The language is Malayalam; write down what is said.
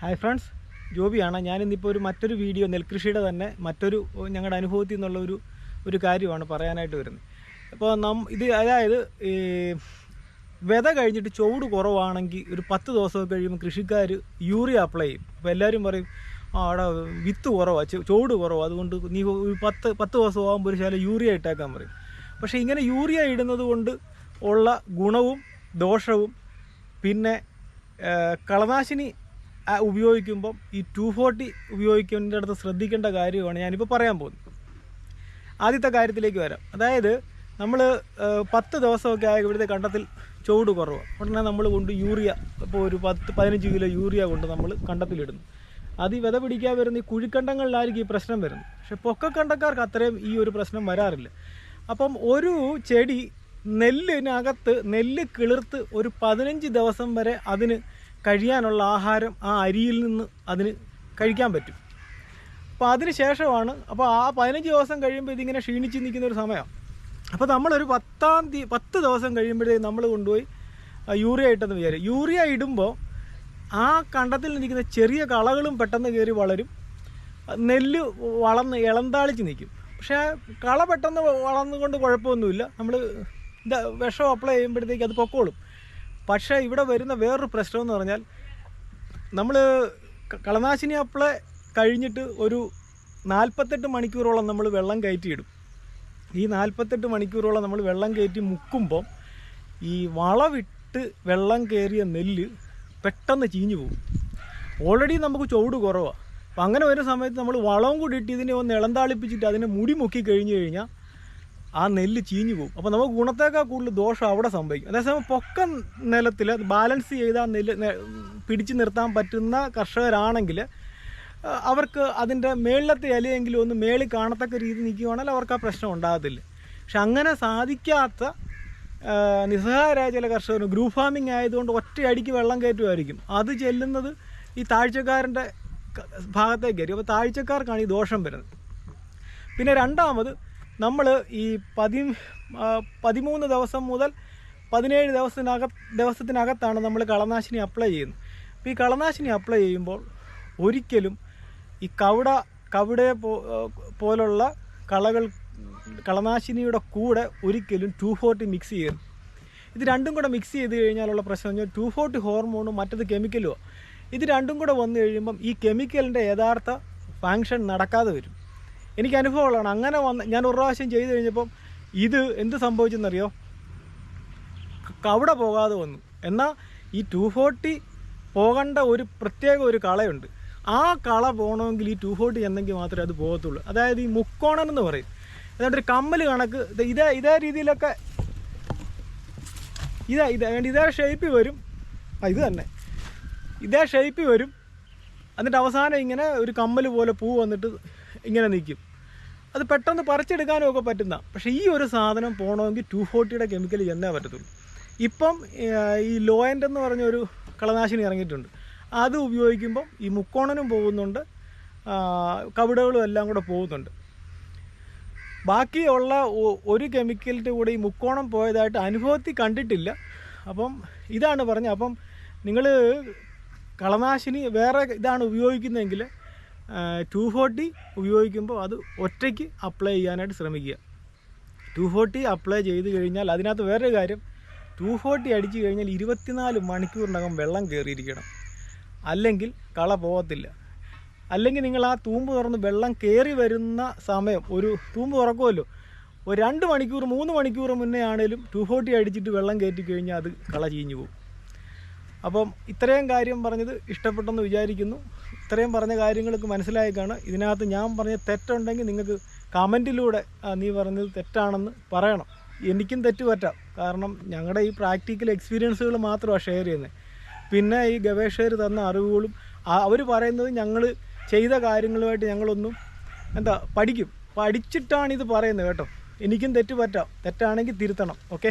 Hi friends ജോബിയാണ്. ഞാനിന്നിപ്പോൾ ഒരു മറ്റൊരു വീഡിയോ നെൽകൃഷിയുടെ തന്നെ മറ്റൊരു ഞങ്ങളുടെ അനുഭവത്തിൽ നിന്നുള്ള ഒരു ഒരു കാര്യമാണ് പറയാനായിട്ട് വരുന്നത്. അപ്പോൾ നം ഇത് അതായത് ഈ വിത കഴിഞ്ഞിട്ട് ചൂട് കുറവാണെങ്കിൽ ഒരു പത്ത് ദിവസമൊക്കെ കഴിയുമ്പോൾ കൃഷിക്കാർ യൂറിയ അപ്ലൈ ചെയ്യും. അപ്പോൾ എല്ലാവരും പറയും ആ അവിടെ വിത്ത് കുറവാണ് ചൂട് കുറവാണ് അതുകൊണ്ട് നീ ഒരു പത്ത് പത്ത് ദിവസം ആകുമ്പോൾ ഒരു ശാല യൂറിയ ഇട്ടേക്കാൻ പറയും. പക്ഷേ ഇങ്ങനെ യൂറിയ ഇടുന്നത് കൊണ്ട് ഉള്ള ഗുണവും ദോഷവും പിന്നെ കളനാശിനി ഉപയോഗിക്കുമ്പം ഈ ടു ഫോർട്ടി ഉപയോഗിക്കേണ്ട അടുത്ത് ശ്രദ്ധിക്കേണ്ട കാര്യമാണ് ഞാനിപ്പോൾ പറയാൻ പോകുന്നത്. ആദ്യത്തെ കാര്യത്തിലേക്ക് വരാം. അതായത് നമ്മൾ പത്ത് ദിവസമൊക്കെ ആയ ഇവിടുത്തെ കണ്ടത്തിൽ ചൂട് കുറവാണ് ഉടനെ നമ്മൾ കൊണ്ട് യൂറിയ ഇപ്പോൾ ഒരു പത്ത് പതിനഞ്ച് കിലോ യൂറിയ കൊണ്ട് നമ്മൾ കണ്ടത്തിലിടുന്നു. അത് ഈ വിത പിടിക്കാൻ വരുന്ന ഈ കുഴിക്കണ്ടങ്ങളിലായിരിക്കും ഈ പ്രശ്നം വരുന്നത്. പക്ഷെ പൊക്കക്കണ്ടക്കാർക്ക് അത്രയും ഈ ഒരു പ്രശ്നം വരാറില്ല. അപ്പം ഒരു ചെടി നെല്ലിനകത്ത് നെല്ല് കിളിർത്ത് ഒരു പതിനഞ്ച് ദിവസം വരെ അതിന് കഴിയാനുള്ള ആഹാരം ആ അരിയിൽ നിന്ന് അതിന് കഴിക്കാൻ പറ്റും. അപ്പോൾ അതിന് ശേഷമാണ് അപ്പോൾ ആ പതിനഞ്ച് ദിവസം കഴിയുമ്പോൾ ഇതിങ്ങനെ ക്ഷീണിച്ച് നിൽക്കുന്ന ഒരു സമയമാണ് അപ്പോൾ നമ്മളൊരു പത്താം തീയതി പത്ത് ദിവസം കഴിയുമ്പോഴത്തേക്ക് നമ്മൾ കൊണ്ടുപോയി യൂറിയ ഇട്ടെന്ന് വിചാരിക്കും. യൂറിയ ഇടുമ്പോൾ ആ കണ്ടത്തിൽ നിൽക്കുന്ന ചെറിയ കളകളും പെട്ടെന്ന് കയറി വളരും. നെല്ല് വളർന്ന് ഇളന്താളിച്ച് നിൽക്കും. പക്ഷേ കള പെട്ടെന്ന് വളർന്നുകൊണ്ട് കുഴപ്പമൊന്നുമില്ല. നമ്മൾ വിഷം അപ്ലൈ ചെയ്യുമ്പോഴത്തേക്ക് അത് പൊക്കോളും. പക്ഷേ ഇവിടെ വരുന്ന വേറൊരു പ്രശ്നം എന്ന് പറഞ്ഞാൽ നമ്മൾ കളനാശിനി അപ്ലൈ കഴിഞ്ഞിട്ട് ഒരു നാൽപ്പത്തെട്ട് മണിക്കൂറോളം നമ്മൾ വെള്ളം കയറ്റിയിടും. ഈ നാൽപ്പത്തെട്ട് മണിക്കൂറോളം നമ്മൾ വെള്ളം കയറ്റി മുക്കുമ്പം ഈ വളവിട്ട് വെള്ളം കയറിയ നെല്ല് പെട്ടെന്ന് ചീഞ്ഞു പോകും. ഓൾറെഡി നമുക്ക് ചുവട് കുറവാണ് അപ്പം അങ്ങനെ വരുന്ന സമയത്ത് നമ്മൾ വളവും കൂടി ഇട്ട് ഇതിനെ ഒന്ന് ഇളന്താളിപ്പിച്ചിട്ട് അതിനെ മുടി മുക്കി കഴിഞ്ഞ് കഴിഞ്ഞാൽ ആ നെല്ല് ചീഞ്ഞു പോകും. അപ്പോൾ നമുക്ക് ഗുണത്തേക്കാൾ കൂടുതൽ ദോഷം അവിടെ സംഭവിക്കും. അതേസമയം പൊക്ക നിലത്തിൽ ബാലൻസ് ചെയ്ത് ആ നെല്ല് പിടിച്ചു നിർത്താൻ പറ്റുന്ന കർഷകരാണെങ്കിൽ അവർക്ക് അതിന്റെ മേളിലത്തെ ഇലയെങ്കിലും ഒന്ന് മേളിൽ കാണത്തക്ക രീതി നിൽക്കുകയാണെങ്കിൽ അവർക്ക് ആ പ്രശ്നം ഉണ്ടാകത്തില്ല. പക്ഷെ അങ്ങനെ സാധിക്കാത്ത നിസ്സഹായരായ ചില കർഷകർ ഗ്രൂപ്പ് ഫാമിംഗ് ആയതുകൊണ്ട് ഒറ്റയടിക്ക് വെള്ളം കയറ്റുമായിരിക്കും. അത് ചെല്ലുന്നത് ഈ താഴ്ചക്കാരന്റെ ഭാഗത്തേക്കായിരിക്കും അപ്പോൾ താഴ്ചക്കാർക്കാണ് ഈ ദോഷം വരുന്നത്. പിന്നെ രണ്ടാമത് നമ്മൾ ഈ പതി പതിമൂന്ന് ദിവസം മുതൽ പതിനേഴ് ദിവസത്തിനക ദിവസത്തിനകത്താണ് നമ്മൾ കളനാശിനി അപ്ലൈ ചെയ്യുന്നത്. അപ്പോൾ ഈ കളനാശിനി അപ്ലൈ ചെയ്യുമ്പോൾ ഒരിക്കലും ഈ കവിട കവിടയെ പോലുള്ള കളകൾ കളനാശിനിയുടെ കൂടെ ഒരിക്കലും ടു ഫോർട്ടി മിക്സ് ചെയ്യരുത്. ഇത് രണ്ടും കൂടെ മിക്സ് ചെയ്ത് കഴിഞ്ഞാലുള്ള പ്രശ്നം എന്ന് ടു ഫോർട്ടി ഹോർമോണും മറ്റത് കെമിക്കലുമോ ഇത് രണ്ടും കൂടെ വന്നു കഴിയുമ്പം ഈ കെമിക്കലിന്റെ യഥാർത്ഥ ഫങ്ഷൻ നടക്കാതെ വരും. എനിക്ക് അനുഭവമുള്ളതാണ്. അങ്ങനെ വന്ന് ഞാൻ ഒരു പ്രാവശ്യം ചെയ്ത് കഴിഞ്ഞപ്പം ഇത് എന്ത് സംഭവിച്ചെന്നറിയോ? കവിടെ പോകാതെ വന്നു. എന്നാൽ ഈ ടു ഫോർട്ടി പോകേണ്ട ഒരു പ്രത്യേക ഒരു കളയുണ്ട്. ആ കള പോകണമെങ്കിൽ ഈ ടു ഫോർട്ടി എന്നെങ്കിൽ മാത്രമേ അത് പോകത്തുള്ളൂ. അതായത് ഈ മുക്കോണൻ എന്ന് പറയും. അതായത് ഒരു കമ്മൽ കണക്ക് ഇതേ ഇതേ രീതിയിലൊക്കെ ഇതാ ഇതാ വേണ്ടി ഇതേ ഷേപ്പിൽ വരും. ആ ഇത് തന്നെ. ഇതേ ഷേപ്പിൽ വരും. എന്നിട്ട് അവസാനം ഇങ്ങനെ ഒരു കമ്മൽ പോലെ പൂ വന്നിട്ട് ഇങ്ങനെ നിൽക്കും അത് പെട്ടെന്ന് പറിച്ചെടുക്കാനും ഒക്കെ പറ്റുന്ന. പക്ഷേ ഈ ഒരു സാധനം പോകണമെങ്കിൽ ടു ഫോർട്ടിയുടെ കെമിക്കൽ ചെന്നേ പറ്റത്തുള്ളൂ. ഇപ്പം ഈ ലോയന്റ് എന്ന് പറഞ്ഞൊരു കളനാശിനി ഇറങ്ങിയിട്ടുണ്ട്. അത് ഉപയോഗിക്കുമ്പം ഈ മുക്കോണനും പോകുന്നുണ്ട് കവിടകളും എല്ലാം കൂടെ പോകുന്നുണ്ട്. ബാക്കിയുള്ള ഒരു കെമിക്കലിന്റെ കൂടെ ഈ മുക്കോണം പോയതായിട്ട് അനുഭവത്തിൽ കണ്ടിട്ടില്ല. അപ്പം ഇതാണ് പറഞ്ഞത്. അപ്പം നിങ്ങൾ കളനാശിനി വേറെ ഇതാണ് ഉപയോഗിക്കുന്നതെങ്കിൽ ടു ഫോർട്ടി ഉപയോഗിക്കുമ്പോൾ അത് ഒറ്റയ്ക്ക് അപ്ലൈ ചെയ്യാനായിട്ട് ശ്രമിക്കുക. ടു ഫോർട്ടി അപ്ലൈ ചെയ്ത് കഴിഞ്ഞാൽ അതിനകത്ത് വേറൊരു കാര്യം. ടു ഫോർട്ടി അടിച്ചു കഴിഞ്ഞാൽ ഇരുപത്തിനാല് മണിക്കൂറിനകം വെള്ളം കയറിയിരിക്കണം. അല്ലെങ്കിൽ കള പോകത്തില്ല. അല്ലെങ്കിൽ നിങ്ങൾ ആ തൂമ്പ് തുറന്ന് വെള്ളം കയറി വരുന്ന സമയം ഒരു തൂമ്പ് തുറക്കുമല്ലോ. ഒരു രണ്ട് മണിക്കൂർ മൂന്ന് മണിക്കൂർ മുന്നേ ആണേലും ടു ഫോർട്ടി അടിച്ചിട്ട് വെള്ളം കയറ്റി കഴിഞ്ഞാൽ അത് കള ചീഞ്ഞു പോകും. അപ്പം ഇത്രയും കാര്യം പറഞ്ഞത് ഇഷ്ടപ്പെട്ടെന്ന് വിചാരിക്കുന്നു. ഇത്രയും പറഞ്ഞ കാര്യങ്ങൾക്ക് കാണാം ഇതിനകത്ത് ഞാൻ പറഞ്ഞ തെറ്റുണ്ടെങ്കിൽ നിങ്ങൾക്ക് കമന്റിലൂടെ നീ പറഞ്ഞത് തെറ്റാണെന്ന് പറയണം. എനിക്കും തെറ്റ് പറ്റാം. കാരണം ഞങ്ങളുടെ ഈ പ്രാക്ടിക്കൽ എക്സ്പീരിയൻസുകൾ മാത്രമാണ് ഷെയർ ചെയ്യുന്നത്. പിന്നെ ഈ ഗവേഷകർ തന്ന അറിവുകളും അവർ പറയുന്നത് ഞങ്ങൾ ചെയ്ത കാര്യങ്ങളുമായിട്ട് ഞങ്ങളൊന്നും എന്താ പഠിക്കും. പഠിച്ചിട്ടാണ് ഇത് പറയുന്നത് കേട്ടോ. എനിക്കും തെറ്റ് പറ്റാം. തെറ്റാണെങ്കിൽ തിരുത്തണം. ഓക്കെ?